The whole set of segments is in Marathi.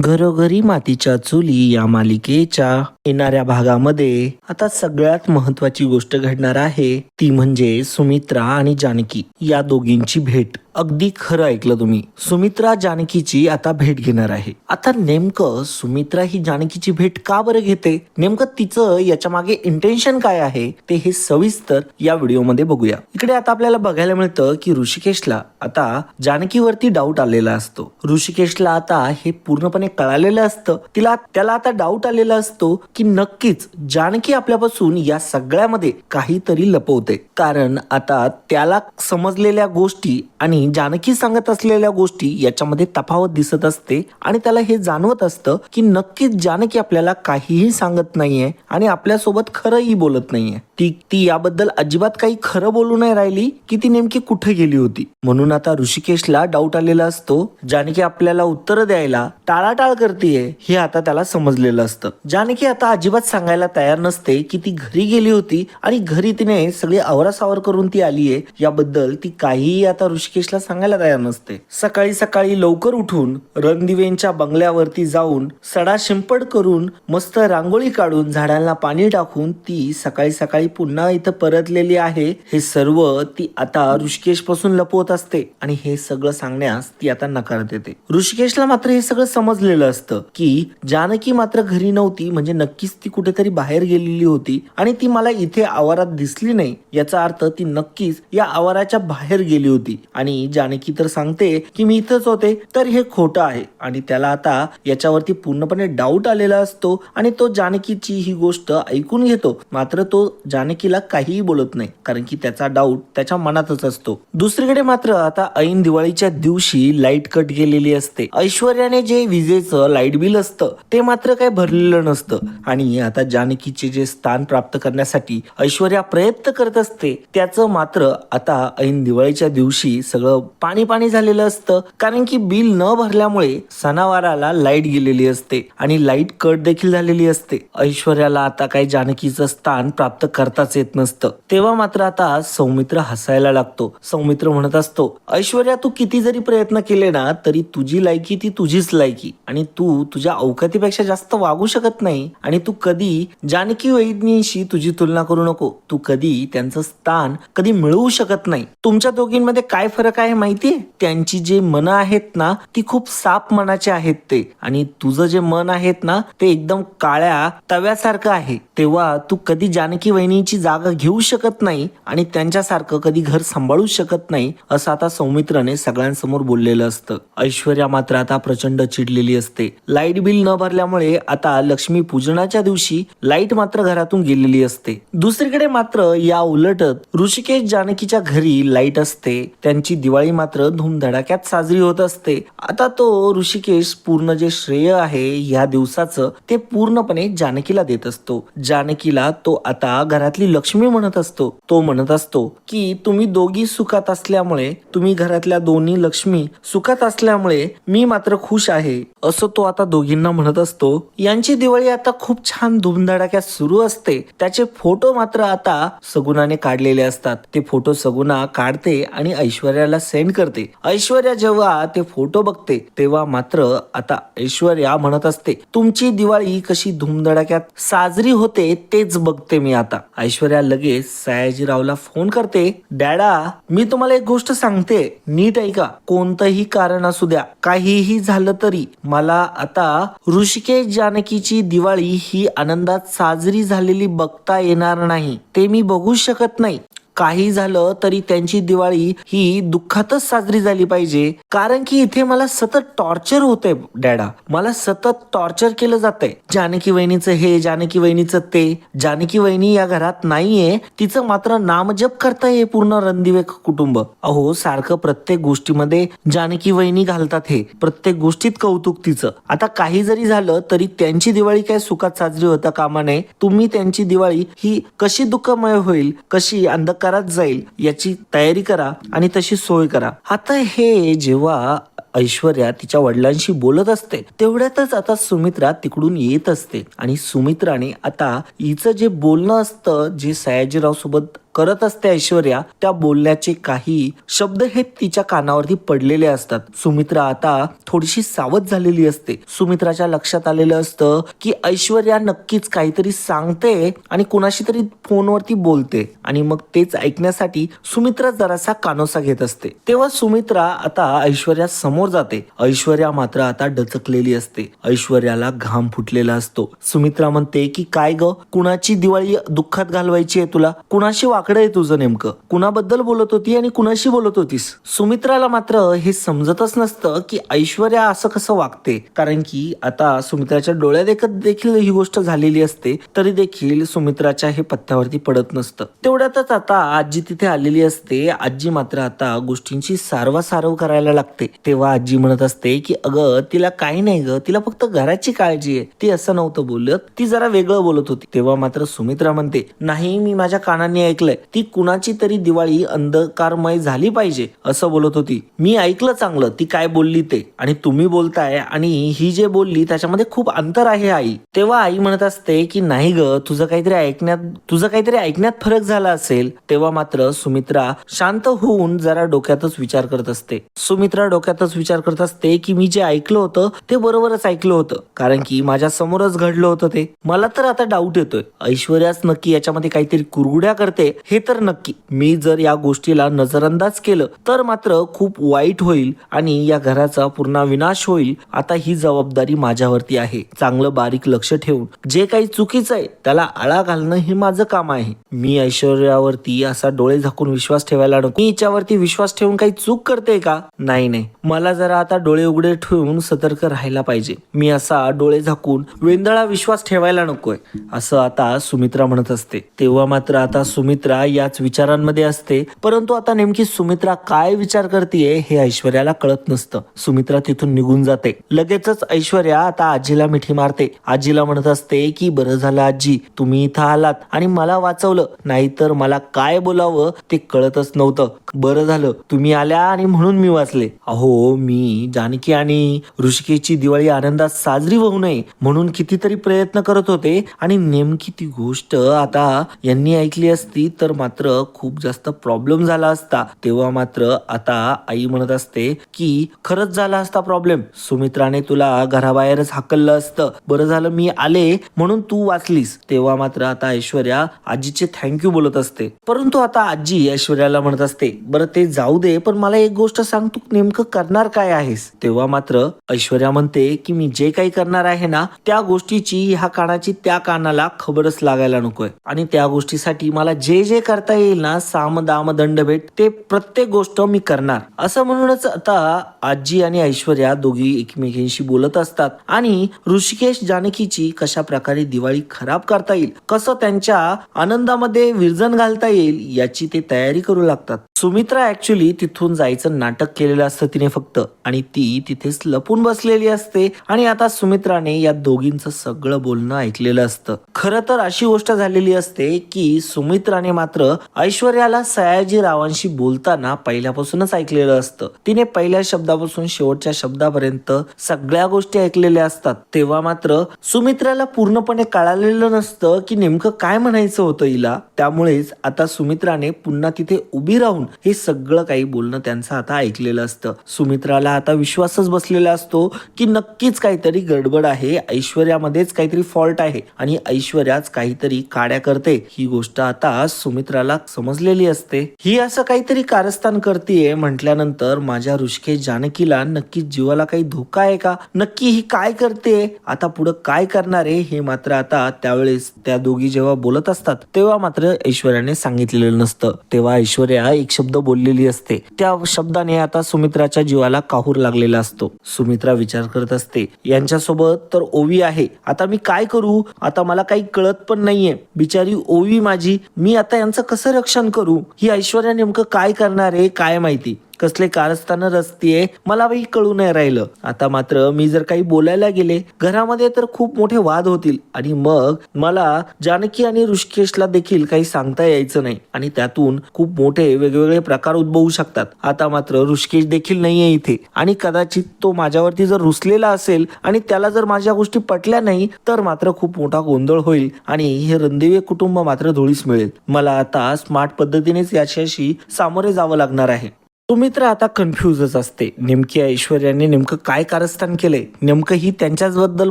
घरोघरी मातीच्या चुली या मालिकेच्या येणाऱ्या भागामध्ये आता सगळ्यात महत्वाची गोष्ट घडणार आहे. ती म्हणजे सुमित्रा आणि जानकी या दोघींची भेट. अगदी खरं ऐकलं तुम्ही. सुमित्रा जानकीची आता भेट घेणार आहे. आता नेमकं सुमित्रा ही जानकीची भेट का बरं घेते? नेमकं तिचं याच्या मागे इंटेन्शन काय आहे? ते हे सविस्तर या व्हिडिओमध्ये बघूया. इकडे आता आपल्याला बघायला मिळतं की ऋषिकेशला आता जानकीवरती डाऊट आलेला असतो. ऋषिकेशला आता हे पूर्णपणे कळालेलं असतं. तिला त्याला आता डाऊट आलेला असतो की नक्कीच जानकी आपल्यापासून या सगळ्यामध्ये काहीतरी लपवते. कारण आता त्याला समजलेल्या गोष्टी आणि जानकी सांगत असलेल्या गोष्टी याच्यामध्ये तफावत दिसत असते आणि त्याला हे जाणवत असतं की नक्कीच जानकी आपल्याला काहीही सांगत नाहीये आणि आपल्यासोबत खरंही बोलत नाहीये. ती ती याबद्दल अजिबात काही खरं बोलू नाही राहिली की ती नेमकी कुठे गेली होती. म्हणून आता ऋषिकेशला डाऊट आलेला असतो. जानकी आपल्याला उत्तर द्यायला टाळाटाळ करतेय हे आता त्याला समजलेलं असतं. जानकी आता अजिबात सांगायला तयार नसते की ती घरी गेली होती आणि घरी तिने सगळी आवरासावर करून ती आलीये याबद्दल ती काहीही आता ऋषिकेशला सांगायला तयार नसते. सकाळी सकाळी लवकर उठून रणदिवेंच्या बंगल्यावरती जाऊन सडा शिंपड करून मस्त रांगोळी काढून झाडांना पाणी टाकून ती सकाळी सकाळी पुन्हा इथं परतलेली आहे. हे सर्व ती आता ऋषिकेशपासून लपवत असते आणि हे सगळं सांगण्यास ती आता नकार देते. ऋषिकेशला मात्र हे सगळं समज समजलेलं असतं की जानकी मात्र घरी नव्हती म्हणजे नक्कीच ती कुठेतरी बाहेर गेलेली होती आणि ती मला इथे आवारात दिसली नाही याचा अर्थ ती नक्कीच या आवाराच्या बाहेर गेली होती. आणि जानकी तर सांगते की मी इथंच होते तर हे खोटं आहे. आणि त्याला आता याच्यावरती पूर्णपणे डाऊट आलेला असतो आणि तो जानकीची ही गोष्ट ऐकून घेतो. मात्र तो जानकीला काहीही बोलत नाही कारण की त्याचा डाऊट त्याच्या मनातच असतो. दुसरीकडे मात्र आता ऐन दिवाळीच्या दिवशी लाइट कट गेलेली असते. ऐश्वर्याने जे विजेचं लाइट बिल असतं ते मात्र काही भरलेलं नसतं. आणि आता जानकीचे जे स्थान प्राप्त करण्यासाठी ऐश्वर्या प्रयत्न करत असते त्याचं मात्र आता ऐन दिवाळीच्या दिवशी सगळं पाणी पाणी झालेलं असतं. कारण की बिल न भरल्यामुळे सणावाराला लाइट गेलेली असते आणि लाइट कट देखील झालेली असते. ऐश्वर्याला आता काही जानकीचं स्थान प्राप्त करताच येत नसतं. तेव्हा मात्र आता सौमित्र हसायला लागतो. सौमित्र म्हणत असतो ऐश्वर्या तू किती जरी प्रयत्न केले ना तरी तुझी लायकी ती तुझीच लायकी. आणि तू तुझ्या अवकातीपेक्षा जास्त वागू शकत नाही आणि तू कधी जानकी वैदनीशी तुझी तुलना करू नको. तू कधी त्यांचं स्थान कधी मिळवू शकत नाही. तुमच्या दोघींमध्ये काय फरक आहे माहितीये? त्यांची जे मनं आहेत ना ती खूप साप मनाचे आहेत ते. आणि तुझं जे मन आहेत ना ते एकदम काळ्या तव्यासारखं आहे. तेव्हा तू कधी जानकी वहिनीची जागा घेऊ शकत नाही आणि त्यांच्यासारखं कधी घर सांभाळू शकत नाही असं आता सौमित्राने सगळ्यांसमोर बोललेलं असतं. ऐश्वर्या मात्र आता प्रचंड चिडलेली असते. लाइट बिल न भरल्यामुळे आता लक्ष्मी पूजनाच्या दिवशी लाइट मात्र घरातून गेलेली असते. दुसरीकडे मात्र या उलटत ऋषिकेश जानकीच्या घरी लाइट असते. त्यांची दिवाळी मात्र धूमधडाक्यात साजरी होत असते. आता तो ऋषिकेश पूर्ण जे श्रेय आहे या दिवसाचं ते पूर्णपणे जानकीला देत असतो. जानकीला तो आता घरातली लक्ष्मी म्हणत असतो. तो म्हणत असतो की तुम्ही दोघी सुखात असल्यामुळे तुम्ही घरातल्या दोन्ही लक्ष्मी सुखात असल्यामुळे मी मात्र खुश आहे. असं तो आता दोघींना म्हणत असतो. यांची दिवाळी आता खूप छान धुमधडाक्यात सुरू असते. त्याचे फोटो मात्र आता सगुणाने काढलेले असतात. ते फोटो सगुणा काढते आणि ऐश्वर्याला सेंड करते. ऐश्वर्या जेव्हा ते फोटो बघते तेव्हा मात्र आता ऐश्वर्या म्हणत असते तुमची दिवाळी कशी धुमधडाक्यात साजरी होते तेच बघते मी आता. ऐश्वर्या लगेच सयाजीरावला फोन करते डॅडा मी तुम्हाला एक गोष्ट सांगते. नीट ऐका. कोणतंही कारण असू द्या. काहीही झालं तरी मला आता ऋषिकेश जानकीची दिवाळी ही आनंदात साजरी झालेली बघता येणार नाही ते मी बघू शकत नाही. काही झालं तरी त्यांची दिवाळी ही दुःखातच साजरी झाली पाहिजे. कारण की इथे मला सतत टॉर्चर होतंय डॅडा मला सतत टॉर्चर केलं जातंय. जानकी वहिनीचं हे जानकी वहिनीचं ते. जानकी वहिनी या घरात नाहीये. तिचं मात्र नामजप करताय पूर्ण रणदिवे कुटुंब. अहो सारखं प्रत्येक गोष्टीमध्ये जानकी वहिनी घालतात हे. प्रत्येक गोष्टीत कौतुक तिचं. आता काही जरी झालं तरी त्यांची दिवाळी काय सुखात साजरी होता कामा नये. तुम्ही त्यांची दिवाळी ही कशी दुःखमय होईल कशी आकारात जाईल याची तयारी करा आणि तशी सोय करा. आता हे जेव्हा ऐश्वर्या तिच्या वडिलांशी बोलत असते तेवढ्यातच आता सुमित्रा तिकडून येत असते. आणि सुमित्राने आता हिचं जे बोलणं असतं जे सयाजीराव सोबत करत असते ऐश्वर्या त्या बोलण्याचे काही शब्द हे तिच्या कानावरती पडलेले असतात. सुमित्रा आता थोडीशी सावध झालेली असते. सुमित्राच्या लक्षात आलेलं असतं की ऐश्वर्या नक्कीच काहीतरी सांगते आणि कुणाशी तरी फोनवरती बोलते. आणि मग तेच ऐकण्यासाठी सुमित्रा जरासा कानोसा घेत असते. तेव्हा सुमित्रा आता ऐश्वर्या समोर जाते. ऐश्वर्या मात्र आता डचकलेली असते. ऐश्वर्याला घाम फुटलेला असतो. सुमित्रा म्हणते की काय ग? कुणाची दिवाळी दुःखात घालवायची आहे तुला? कुणाशी वाक वाकडं आहे तुझं नेमकं. कुणाबद्दल बोलत होती आणि कुणाशी बोलत होतीस? सुमित्राला मात्र हे समजतच नसतं की ऐश्वर्या असं कसं वागते. कारण की आता सुमित्राच्या डोळ्या देखत देखील ही गोष्ट झालेली असते तरी देखील सुमित्राच्या हे पत्त्यावरती पडत नसतं. तेवढ्यातच आता आजी तिथे आलेली असते. आजी मात्र आता गोष्टींची सारवासारव करायला लागते. तेव्हा आजी म्हणत असते की अगं तिला काही नाही ग. तिला फक्त घराची काळजी आहे. ती असं नव्हतं बोलत. ती जरा वेगळं बोलत होती. तेव्हा मात्र सुमित्रा म्हणते नाही मी माझ्या कानांनी ऐकलंय. ती कुणाची तरी दिवाळी अंधकारमय झाली पाहिजे असं बोलत होती. मी ऐकलं चांगलं ती काय बोलली ते. आणि तुम्ही बोलताय आणि ही जे बोलली त्याच्यामध्ये खूप अंतर आहे आई. तेव्हा आई म्हणत असते की नाही ग तुझं काहीतरी ऐकण्यात तुझं काहीतरी ऐकण्यात फरक झाला असेल. तेव्हा मात्र सुमित्रा शांत होऊन जरा डोक्यातच विचार करत असते. सुमित्रा डोक्यातच विचार करत असते की मी जे ऐकलं होतं ते बरोबरच ऐकलं होतं. कारण की माझ्या समोरच घडलं होतं ते. मला तर आता डाऊट येतोय. ऐश्वर्याच नक्की याच्यामध्ये काहीतरी कुरगुड्या करते हे तर नक्की. मी जर या गोष्टीला नजरअंदाज केलं तर मात्र खूप वाईट होईल आणि या घराचा पूर्ण विनाश होईल आता ही जबाबदारी माझ्यावरती आहे. चांगलं बारीक लक्ष ठेवून जे काही चुकीचं आहे त्याला आळा घालणं हे माझं काम आहे. मी ऐश्वर्यावरती असा डोळे झाकून विश्वास ठेवायला नको. मी हिच्यावरती विश्वास ठेवून काही चूक करते का? नाही नाही. मला जरा आता डोळे उघडे ठेवून सतर्क राहायला पाहिजे. मी असा डोळे झाकून वेंदळा विश्वास ठेवायला नकोय असं आता सुमित्रा म्हणत असते. तेव्हा मात्र आता सुमित्रा याच विचारांमध्ये असते. परंतु आता नेमकी सुमित्रा काय विचार करते हे ऐश्वर्याला कळत नसतं. सुमित्रा तिथून निघून जाते. लगेचच ऐश्वर्या आता आजीला मिठी मारते. आजीला म्हणत असते की बरं झालं आजी तुम्ही इथं आलात आणि मला वाचवलं. नाहीतर मला काय बोलावं ते कळतच नव्हतं. बरं झालं तुम्ही आल्या आणि म्हणून मी वाचले. अहो मी जानकी आणि ऋषिकेची दिवाळी आनंदात साजरी होऊ नये म्हणून कितीतरी प्रयत्न करत होते आणि नेमकी ती गोष्ट आता यांनी ऐकली असती तर मात्र खूप जास्त प्रॉब्लेम झाला असता. तेव्हा मात्र आता आई म्हणत असते की खरंच झाला असता प्रॉब्लेम सुमित्राने तुला घराबाहेरच हाकललं असतं. बरं झालं मी आले म्हणून तू वाचलीस. तेव्हा मात्र आता ऐश्वर्या आजीचे थँक्यू बोलत असते. परंतु आता आजी ऐश्वर्याला म्हणत असते बरं ते जाऊ दे पण मला एक गोष्ट सांग तू नेमकं करणार काय आहेस? तेव्हा मात्र ऐश्वर्या म्हणते की मी जे काही करणार आहे ना त्या गोष्टीची ह्या कानाची त्या कानाला खबरच लागायला नकोय. आणि त्या गोष्टीसाठी मला जे जे करता येईल ना साम दाम दंड भेट ते प्रत्येक गोष्ट मी करणार. असं म्हणूनच आता आजी आणि ऐश्वर्या दोघी एकमेकींशी बोलत असतात. आणि ऋषिकेश जानकीची कशा प्रकारे दिवाळी खराब करता येईल कसं त्यांच्या आनंदामध्ये विरजन घालता येईल याची ते तयारी करू लागतात. सुमित्रा ऍक्च्युली तिथून जायचं नाटक केलेलं असतं तिने फक्त. आणि ती तिथेच लपून बसलेली असते. आणि आता सुमित्राने या दोघींचं सगळं बोलणं ऐकलेलं असतं. खरं तर अशी गोष्ट झालेली असते की सुमित्राने मात्र ऐश्वर्याला सयाजी रावांशी बोलताना पहिल्यापासूनच ऐकलेलं असतं. तिने पहिल्या शब्दापासून शेवटच्या शब्दापर्यंत सगळ्या गोष्टी ऐकलेल्या असतात. तेव्हा मात्र सुमित्राला पूर्णपणे कळालेलं नसतं की नेमकं काय म्हणायचं होतं हिला. त्यामुळेच आता सुमित्राने पुन्हा तिथे उभी राहून हे सगळं काही बोलणं त्यांचं आता ऐकलेलं असतं. सुमित्राला आता विश्वासच बसलेला असतो की नक्कीच काहीतरी गडबड आहे ऐश्वर्यामध्येच काहीतरी फॉल्ट आहे आणि ऐश्वर्याच काहीतरी काड्या करते. ही गोष्ट आता सुमित्राला समजलेली असते. ही असं काहीतरी कारस्थान करतेय म्हटल्यानंतर माझ्या ऋषके जानकीला नक्की जीवाला काही धोका आहे का? नक्की ही काय करते? आता पुढे काय करणार आहे? हे मात्र आता त्यावेळेस त्या दोघी जेव्हा बोलत असतात तेव्हा मात्र ऐश्वर्याने सांगितलेलं नसतं. तेव्हा ऐश्वर्या एकशे शब्द बोललेली असते. त्या शब्दाने आता सुमित्राच्या जीवाला काहूर लागलेला असतो. सुमित्रा विचार करत असते यांच्यासोबत तर ओवी आहे. आता मी काय करू? आता मला काही कळत पण नाहीये. बिचारी ओवी माझी. मी आता यांचं कसं रक्षण करू? ही ऐश्वर्या नेमकं काय करणार आहे? काय माहिती? कसले कारस्थान रस्ते मला बाई कळू नाही राहिलं. आता मात्र मी जर काही बोलायला गेले घरामध्ये तर खूप मोठे वाद होतील. आणि मग मला जानकी आणि ऋषिकेशला देखील काही सांगता यायचं नाही. आणि त्यातून खूप मोठे वेगवेगळे प्रकार उद्भवू शकतात. आता मात्र ऋषिकेश देखील नाहीये इथे. आणि कदाचित तो माझ्यावरती जर रुसलेला असेल आणि त्याला जर माझ्या गोष्टी पटल्या नाही तर मात्र खूप मोठा गोंधळ होईल आणि हे रणदेवे कुटुंब मात्र धुळीस मिळेल. मला आता स्मार्ट पद्धतीनेच याच्याशी सामोरे जावं लागणार आहे. सुमित्रा आता कन्फ्युजच असते. नेमकी ऐश्वर्याने नेमकं काय कारस्थान केलंय? नेमकं ही त्यांच्याच बद्दल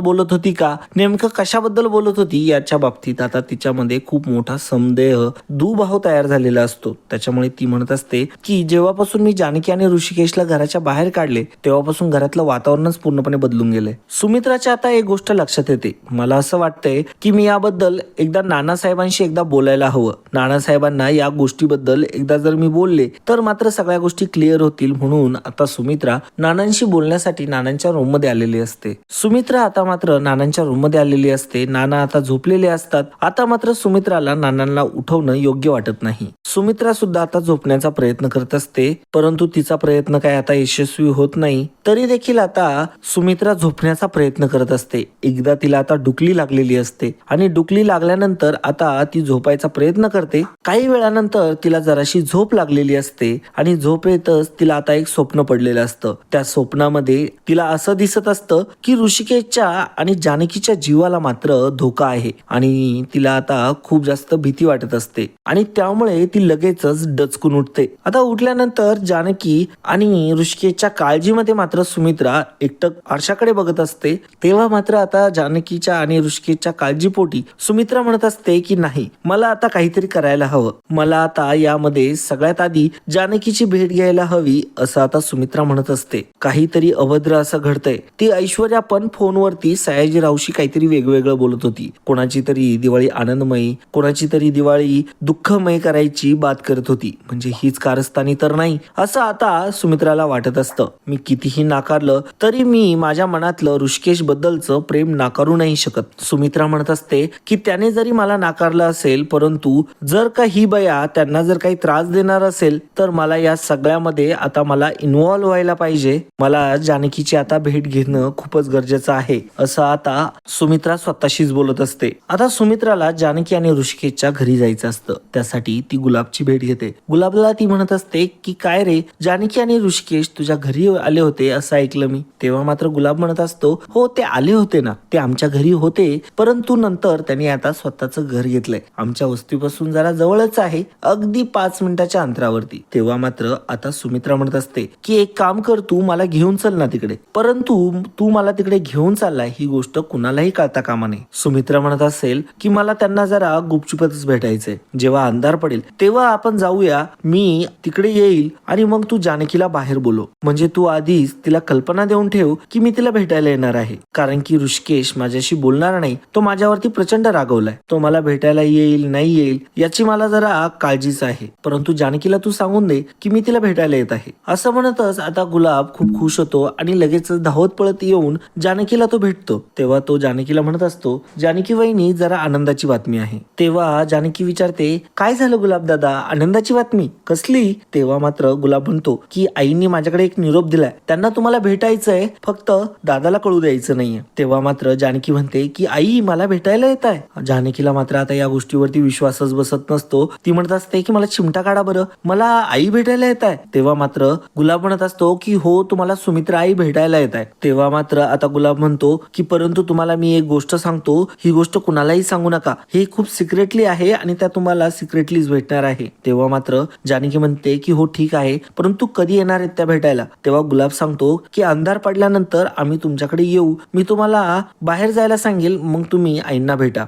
बोलत होती का? नेमकं कशाबद्दल बोलत होती? याच्या बाबतीत आता तिच्यामध्ये खूप मोठा संदेह दुभाव तयार झालेला असतो. त्याच्यामुळे ती म्हणत असते की जेव्हापासून मी जानकी आणि ऋषिकेशला घराच्या बाहेर काढले तेव्हापासून घरातलं वातावरणच पूर्णपणे बदलून गेलंय. सुमित्राच्या आता एक गोष्ट लक्षात येते. मला असं वाटतंय की मी याबद्दल एकदा नानासाहेबांशी एकदा बोलायला हवं. नानासाहेबांना या गोष्टीबद्दल एकदा जर मी बोलले तर मात्र सगळ्या गोष्टी क्लिअर होतील म्हणून आता सुमित्रा नानांशी बोलण्यासाठी नानांच्या रूममध्ये आलेली असते. सुमित्रा आता मात्र नानांच्या रूममध्ये आलेली असते. नाना आता झोपलेले असतात. आता मात्र सुमित्राला नानांना उठवणं योग्य वाटत नाही. सुमित्रा सुद्धा आता झोपण्याचा प्रयत्न करत असते. परंतु तिचा प्रयत्न काय आता यशस्वी होत नाही. तरी देखील आता सुमित्रा झोपण्याचा प्रयत्न करत असते. एकदा तिला आता डुकली लागलेली असते. आणि डुकली लागल्यानंतर आता ती झोपायचा प्रयत्न करते. काही वेळानंतर तिला जराशी झोप लागलेली असते. आणि झोपेतच तिला आता एक स्वप्न पडलेलं असतं. त्या स्वप्नामध्ये तिला असं दिसत असतं की ऋषिकेशच्या आणि जानकीच्या जीवाला मात्र धोका आहे आणि तिला आता खूप जास्त भीती वाटत असते. आणि त्यामुळे ती लगेचच डचकून उठते. आता उठल्यानंतर जानकी आणि ऋषिकेशच्या काळजीमध्ये मात्र सुमित्रा एकटक आरशाकडे बघत असते. तेव्हा मात्र आता जानकीच्या आणि ऋषिकेशच्या काळजीपोटी सुमित्रा म्हणत असते की नाही मला आता काहीतरी करायला हवं. मला आता यामध्ये सगळ्यात आधी जानकीची भेट घ्यायला हवी असं आता सुमित्रा म्हणत असते. काहीतरी अभद्र असं घडतंय. ती ऐश्वर्या पण फोनवरती सयाजीरावशी काहीतरी वेगवेगळं बोलत होती. कोणाची तरी दिवाळी आनंदमयी कोणाची तरी दिवाळी दुःखमय करायची बात करत होती. म्हणजे हीच कारस्थानी तर नाही असं आता सुमित्राला वाटत असतं. मी कितीही नाकारलं तरी मी माझ्या मनातलं ऋषिकेश बद्दलचं प्रेम नाकारू नाही शकत. सुमित्रा म्हणत असते की त्याने जरी मला नाकारलं असेल परंतु जर का ही बया त्यांना जर काही त्रास देणार असेल तर मला या सगळ्या खेळामध्ये आता मला इन्व्हॉल्व्ह व्हायला पाहिजे. मला जानकीची आता भेट घेणं खूपच गरजेचं आहे असं आता सुमित्रा स्वतःशीच बोलत असते. आता सुमित्राला जानकी आणि ऋषिकेशच्या घरी जायचं असतं. त्यासाठी ती गुलाबची भेट घेते. गुलाबला ती म्हणत असते की काय रे जानकी आणि ऋषिकेश तुझ्या घरी आले होते असं ऐकलं मी. तेव्हा मात्र गुलाब म्हणत असतो हो ते आले होते ना. ते आमच्या घरी होते परंतु नंतर त्यांनी आता स्वतःचं घर घेतलंय. आमच्या वस्तीपासून जरा जवळच आहे अगदी पाच मिनिटाच्या अंतरावरती. तेव्हा मात्र आता सुमित्रा म्हणत असते की एक काम कर तू मला घेऊन चल ना तिकडे. परंतु तू मला तिकडे घेऊन चाललाय ही गोष्ट कुणालाही कळता कामा नये. सुमित्रा म्हणत असेल की मला त्यांना जरा गुपचुपतच भेटायचंय. जेव्हा अंधार पडेल तेव्हा आपण जाऊया मी तिकडे येईल आणि मग तू जानकीला बाहेर बोलो. म्हणजे तू आधीच तिला कल्पना देऊन ठेव की मी तिला भेटायला येणार आहे. कारण की ऋषिकेश माझ्याशी बोलणार नाही तो माझ्यावरती प्रचंड रागवलाय. तो मला भेटायला येईल नाही येईल याची मला जरा काळजीच आहे. परंतु जानकीला तू सांगून दे की मी तिला भेटायला येत आहे. असं म्हणतच आता गुलाब खूप खुश होतो आणि लगेच धावत पळत येऊन जानकीला तो भेटतो. तेव्हा तो जानकीला म्हणत असतो जानकी वहिनी जरा आनंदाची बातमी आहे. तेव्हा जानकी विचारते काय झालं गुलाब दादा? आनंदाची बातमी? कसली? तेव्हा मात्र गुलाब म्हणतो की आईने माझ्याकडे एक निरोप दिलाय. त्यांना तुम्हाला भेटायचंय फक्त दादाला कळू द्यायचं नाहीये. तेव्हा मात्र जानकी म्हणते की आई मला भेटायला येत आहे. जानकीला मात्र आता या गोष्टीवरती विश्वासच बसत नसतो. ती म्हणत असते की मला चिमटा काढा बरं. मला आई भेटायला येत आहे. तेव्हा मात्र गुलाब म्हणत असतो की हो तुम्हाला सुमित्रा आई भेटायला येत आहे. तेव्हा मात्र आता गुलाब म्हणतो की परंतु तुम्हाला मी एक गोष्ट सांगतो. ही गोष्ट कुणालाही सांगू नका. हे खूप सिक्रेटली आहे आणि त्या तुम्हाला सिक्रेटलीच भेटणार आहे. तेव्हा मात्र जानकी म्हणते की हो ठीक आहे. परंतु कधी येणार आहेत त्या भेटायला? तेव्हा गुलाब सांगतो की अंधार पडल्यानंतर आम्ही तुमच्याकडे येऊ. मी तुम्हाला बाहेर जायला सांगेल. मग तुम्ही आईंना भेटा.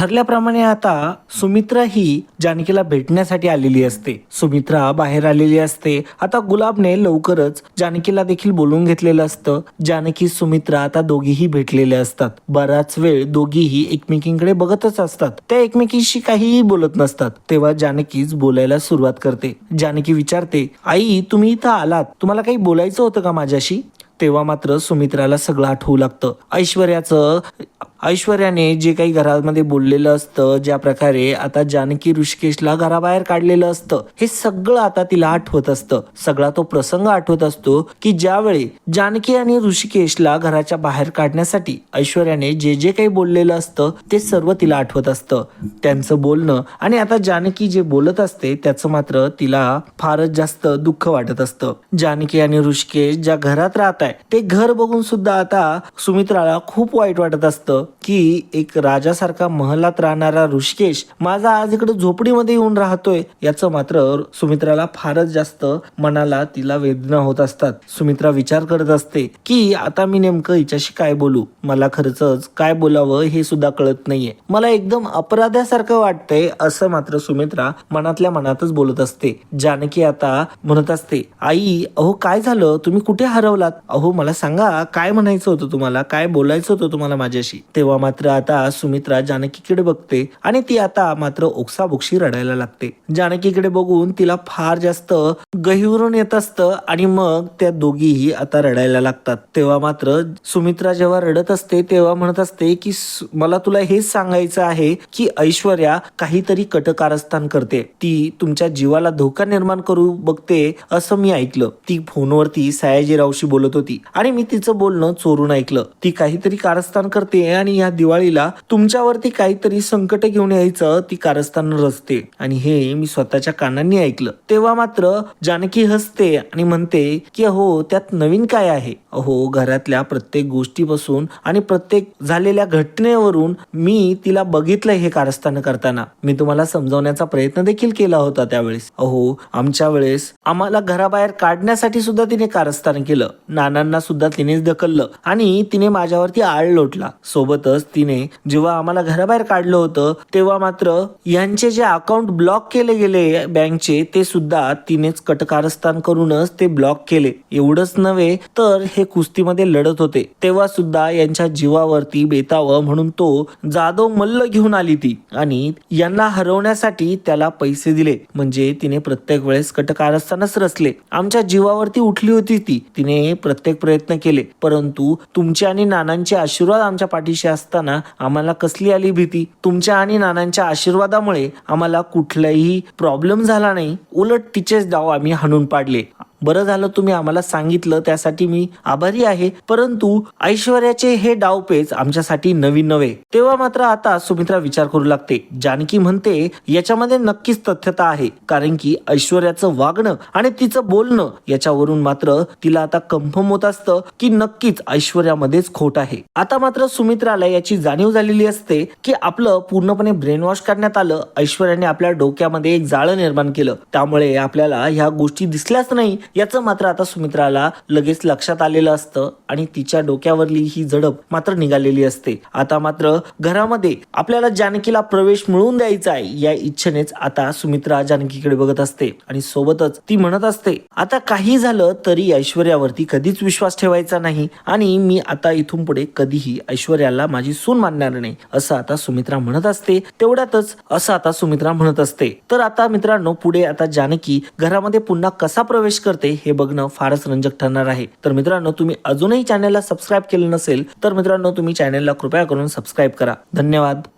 ठरल्याप्रमाणे आता सुमित्रा ही जानकीला भेटण्यासाठी आलेली असते. सुमित्रा बाहेर आलेली असते. आता गुलाबने लवकरच जानकीला देखील बोलून घेतलेलं असतं. जानकी सुमित्रा आता दोघीही भेटलेले असतात. बराच वेळ दोघीही एकमेकींकडे बघतच असतात. त्या एकमेकींशी काहीही बोलत नसतात. तेव्हा जानकीच बोलायला सुरुवात करते. जानकी विचारते आई तुम्ही इथं आलात. तुम्हाला काही बोलायचं होतं का माझ्याशी? तेव्हा मात्र सुमित्राला सगळं आठवू लागतं. ऐश्वर्याचं ऐश्वर्याने जे काही घरामध्ये बोललेलं असतं ज्या प्रकारे आता जानकी ऋषिकेशला घराबाहेर काढलेलं असतं हे सगळं आता तिला आठवत असतं. सगळा तो प्रसंग आठवत असतो की ज्यावेळी जानकी आणि ऋषिकेशला घराच्या बाहेर काढण्यासाठी ऐश्वर्याने जे जे काही बोललेलं असतं ते सर्व तिला आठवत असतं. त्यांचं बोलणं आणि आता जानकी जे बोलत असते त्याचं मात्र तिला फारच जास्त दुःख वाटत असतं. जानकी आणि ऋषिकेश ज्या घरात राहत आहे ते घर बघून सुद्धा आता सुमित्राला खूप वाईट वाटत असतं. की एक राजासारखा महलात राहणारा ऋषिकेश माझा आज इकडे झोपडीमध्ये येऊन राहतोय. याचं मात्र सुमित्राला फारच जास्त मनाला तिला वेदना होत असतात. सुमित्रा विचार करत असते की आता मी नेमकं हिच्याशी काय बोलू? मला खरंच काय बोलावं हे सुद्धा कळत नाहीये. मला एकदम अपराध्यासारखं वाटतंय असं मात्र सुमित्रा मनातल्या मनातच बोलत असते. जानकी आता म्हणत असते आई अहो काय झालं? तुम्ही कुठे हरवलात? अहो मला सांगा काय म्हणायचं होतं तुम्हाला? काय बोलायचं होतं तुम्हाला माझ्याशी? तेव्हा मात्र आता सुमित्रा जानकीकडे बघते आणि ती आता मात्र ओक्साबोक्शी रडायला लागते. जानकीकडे बघून तिला फार जास्त गहिवरून येत असतं आणि मग त्या दोघीही आता रडायला लागतात. तेव्हा मात्र सुमित्रा जेव्हा रडत असते तेव्हा म्हणत असते की मला तुला हेच सांगायचं आहे की ऐश्वर्या काहीतरी कटकारस्थान करते. ती तुमच्या जीवाला धोका निर्माण करू बघते असं मी ऐकलं. ती फोनवरती सयाजीरावशी बोलत होती आणि मी तिचं बोलणं चोरून ऐकलं. ती काहीतरी कारस्थान करते आणि या दिवाळीला तुमच्यावरती काहीतरी संकट घेऊन यायचं ती कारस्थान रचते. आणि हे मी स्वतःच्या कानांनी ऐकलं. तेव्हा मात्र जानकी हसते आणि म्हणते की अहो त्यात नवीन काय आहे? अहो घरातल्या प्रत्येक गोष्टीपासून आणि प्रत्येक झालेल्या घटनेवरून मी तिला बघितलंय हे कारस्थान करताना. मी तुम्हाला समजवण्याचा प्रयत्न देखील केला होता त्यावेळेस. अहो आमच्या वेळेस आम्हाला घराबाहेर काढण्यासाठी सुद्धा तिने कारस्थान केलं. नानांना सुद्धा तिनेच ढकललं आणि तिने माझ्यावरती आळ लोटला. सोबत सोबतच तिने. जेव्हा आम्हाला घराबाहेर काढलं होतं तेव्हा मात्र यांचे जे अकाउंट ब्लॉक केले गेले बँकचे ते सुद्धा तिनेच कटकारस्थान करूनच ते ब्लॉक केले. एवढंच नव्हे तर हे कुस्तीमध्ये लढत होते. तेव्हा सुद्धा यांच्या जीवावरती बेतावं म्हणून तो जाधव मल्ल घेऊन आली ती आणि यांना हरवण्यासाठी त्याला पैसे दिले. म्हणजे तिने प्रत्येक वेळेस कटकारस्थानच रचले. आमच्या जीवावरती उठली होती ती. तिने प्रत्येक प्रयत्न केले. परंतु तुमचे आणि नानांचे आशीर्वाद आमच्या पाठीशी असताना आम्हाला कसली आली भीती? तुमच्या आणि नानांच्या आशीर्वादामुळे आम्हाला कुठलाही प्रॉब्लेम झाला नाही. उलट तिचेच डाव आम्ही हाणून पाडले. बरं झालं तुम्ही आम्हाला सांगितलं त्यासाठी मी आभारी आहे. परंतु ऐश्वर्याचे हे डावपेच आमच्यासाठी नवीन नव्हे. तेव्हा मात्र आता सुमित्रा विचार करू लागते. जानकी म्हणते याच्यामध्ये नक्कीच तथ्यता आहे. कारण की ऐश्वर्याचं वागणं आणि तिचं बोलणं याच्यावरून मात्र तिला आता कन्फर्म होत असतं की नक्कीच ऐश्वर्यामध्येच खोट आहे. आता मात्र सुमित्राला याची जाणीव झालेली असते की आपलं पूर्णपणे ब्रेन वॉश करण्यात आलं ऐश्वर्याने आपल्या डोक्यामध्ये एक जाळं निर्माण केलं. त्यामुळे आपल्याला ह्या गोष्टी दिसल्याच नाही याचं मात्र आता सुमित्राला लगेच लक्षात आलेलं असतं आणि तिच्या डोक्यावरली ही झडप मात्र निघालेली असते. आता मात्र घरामध्ये आपल्याला जानकीला प्रवेश मिळवून द्यायचा आहे या इच्छेनेच आता सुमित्रा जानकीकडे बघत असते आणि सोबतच ती म्हणत असते आता काही झालं तरी ऐश्वर्यावरती कधीच विश्वास ठेवायचा नाही आणि मी आता इथून पुढे कधीही ऐश्वर्याला माझी सून मानणार नाही असं आता सुमित्रा म्हणत असते. तेवढ्यातच असं आता सुमित्रा म्हणत असते तर आता मित्रांनो पुढे आता जानकी घरामध्ये पुन्हा कसा प्रवेश करते? हे बघणं फारच रंजक ठरणार आहे. तर मित्रांनो तुम्ही अजूनही चॅनलला सबस्क्राईब केलं नसेल तर मित्रांनो तुम्ही चॅनलला कृपया करून सबस्क्राईब करा. धन्यवाद.